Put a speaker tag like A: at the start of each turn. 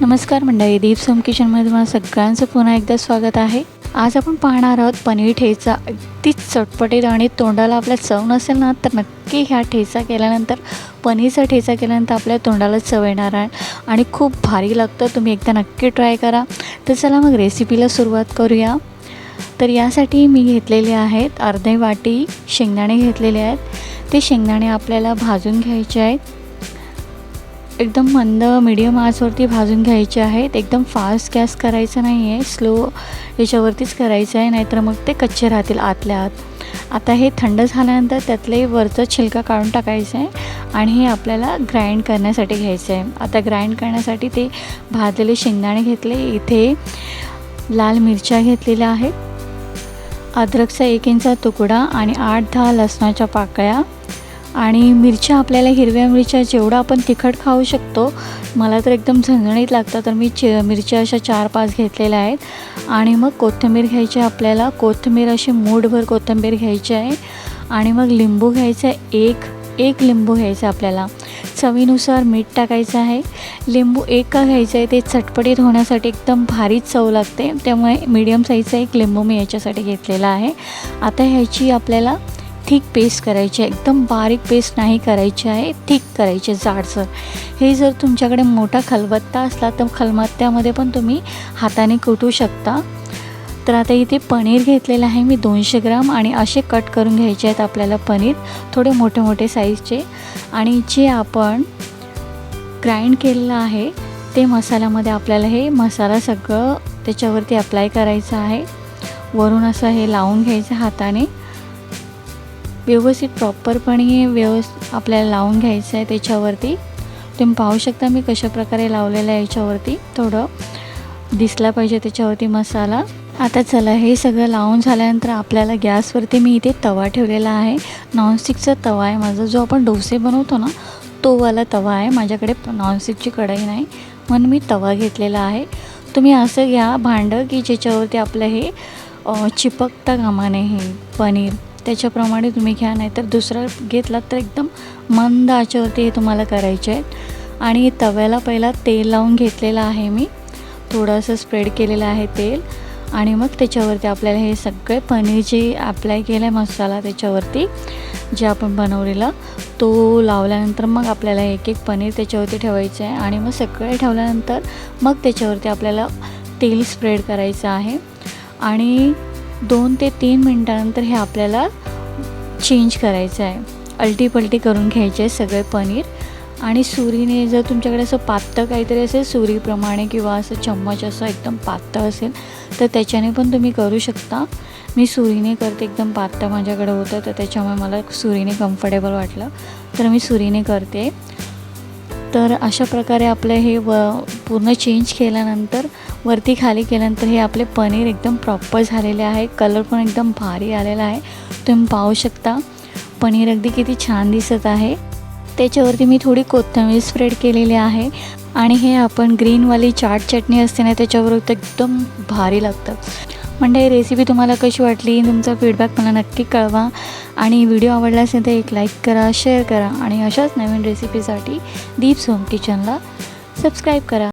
A: नमस्कार मंडळी दीप सोम किचनमध्ये तुम्हाला सगळ्यांचं पुन्हा एकदा स्वागत आहे. आज आपण पाहणार आहोत पनीर ठेचा. अगदी चटपटीत आणि तोंडाला आपल्या चव नसेल ना तर नक्की ह्या ठेचा केल्यानंतर पनीरचा ठेचा केल्यानंतर आपल्या तोंडाला चव येणार आहे. आणि खूप भारी लागतं तुम्ही एकदा नक्की ट्राय करा. तर चला मग रेसिपीला सुरुवात करूया. तर यासाठी मी घेतलेले आहेत अर्धे वाटी शेंगदाणे घेतलेले आहेत. ते शेंगदाणे आपल्याला भाजून घ्यायचे आहेत. एकदम मंद मिडियम आचवरती भाजून घ्यायचे आहेत. एकदम फास्ट गॅस करायचं नाही आहे स्लो याच्यावरतीच करायचं आहे नाहीतर मग ते कच्चे राहतील आतल्या आत आता हे थंड झाल्यानंतर त्यातले वरचं छिलका काढून टाकायचं आहे आणि हे आपल्याला ग्राइंड करण्यासाठी घ्यायचं आहे आता ग्राइंड करण्यासाठी ते भाजलेले शेंगदाणे घेतले. इथे लाल मिरच्या घेतलेल्या आहेत. अद्रकचा एक इंचा तुकडा आणि आठ दहा लसणाच्या पाकळ्या. आणि मिरच्या आपल्याला हिरव्या मिरच्या जेवढं आपण तिखट खाऊ शकतो मला तर एकदम झणझणीत लागतं. तर मी चे मिरच्या अशा चार पाच घेतलेल्या आहेत. आणि मग कोथिंबीर घ्यायची आपल्याला. कोथिंबीर अशी मूठभर कोथिंबीर घ्यायची आहे. आणि मग लिंबू घ्यायचा आहे. एक एक लिंबू घ्यायचा आहे आपल्याला. चवीनुसार मीठ टाकायचं आहे. लिंबू एक का घ्यायचं आहे. ते चटपटीत होण्यासाठी एकदम भारी चव लागते. त्यामुळे मीडियम साईजचा एक लिंबू मी याच्यासाठी घेतलेला आहे. आता ह्याची आपल्याला थिक पेस्ट करायची आहे. एकदम बारीक पेस्ट नाही करायची आहे. थिक करायची आहे जाडसर. हे जर तुमच्याकडे मोठा खलबत्ता असला तर खलबत्त्यामध्ये पण तुम्ही हाताने कुटू शकता. तर आता इथे पनीर घेतलेलं आहे मी दोनशे ग्राम आणि असे कट करून घ्यायचे आहेत आपल्याला पनीर. थोडे मोठे मोठे साईजचे आणि जे आपण ग्राइंड केलेलं आहे ते मसाल्यामध्ये आपल्याला हे मसाला सगळं त्याच्यावरती अप्लाय करायचं आहे. वरून असं हे लावून घ्यायचं हाताने. व्यवस्थित प्रॉपरपणे व्यवस् आपल्याला लावून घ्यायचं आहे त्याच्यावरती. तुम्ही पाहू शकता मी कशा प्रकारे लावलेलं आहे याच्यावरती. थोडं दिसला पाहिजे त्याच्यावरती मसाला. आता चला हे सगळं लावून झाल्यानंतर आपल्याला गॅसवरती मी इथे तवा ठेवलेला आहे. नॉनस्टिकचा तवा आहे माझा जो आपण डोसे बनवतो ना तोवाला तवा आहे. माझ्याकडे नॉनस्टिकची कढई नाही म्हणून मी तवा घेतलेला आहे. तुम्ही असं घ्या भांडं की ज्याच्यावरती आपलं हे चिपकता कामा नये हे पनीर. त्याच्याप्रमाणे तुम्ही घ्या नाहीतर दुसरं घेतलात तर एकदम मंद आचेवरती हे तुम्हाला करायचे आहेत. आणि तव्याला पहिला तेल लावून घेतलेलं आहे मी. थोडंसं स्प्रेड केलेलं आहे तेल. आणि मग त्याच्यावरती आपल्याला हे सगळे पनीर जे अप्लाय केलं आहे मसाला त्याच्यावरती जे आपण बनवलेलं तो लावल्यानंतर मग आपल्याला एक एक पनीर त्याच्यावरती ठेवायचं आहे. आणि मग सगळे ठेवल्यानंतर मग त्याच्यावरती आपल्याला तेल स्प्रेड करायचं आहे. आणि दोन ते तीन मिनटानंतर हे आपल्याला चेंज करायचं आहे. अल्टीपल्टी करून घ्यायचे आहे सगळे पनीर. आणि सुरीने जर तुमच्याकडे असं पातळ काहीतरी असेल सुरीप्रमाणे किंवा असं चम्मच असं एकदम पातळ असेल तर त्याच्याने पण तुम्ही करू शकता. मी सुरीने करते एकदम पातळ माझ्याकडे होतं तर त्याच्यामुळे मला सुरीने कम्फर्टेबल वाटलं. तर मी सुरीने करते. तर अशा प्रकारे आपलं हे व पूर्ण चेंज केल्यानंतर वरती खाली केल्यानंतर हे आपले पनीर एकदम प्रॉपर झालेले आहे. कलर पण एकदम भारी आलेला आहे. तुम्ही पाहू शकता. पनीर अगदी किती छान दिसत आहे. त्याच्यावरती मी थोडी कोथिंबीर स्प्रेड केलेली आहे. आणि हे आपण ग्रीनवाली चाट चटणी असते ना त्याच्यावर तर एकदम भारी लागतं. म्हणजे ही रेसिपी तुम्हाला कशी वाटली तुमचा फीडबॅक मला नक्की कळवा. आणि व्हिडिओ आवडला असेल तर एक लाईक करा शेअर करा. आणि अशाच नवीन रेसिपीसाठी दीप सोम किचनला सबस्क्राईब करा.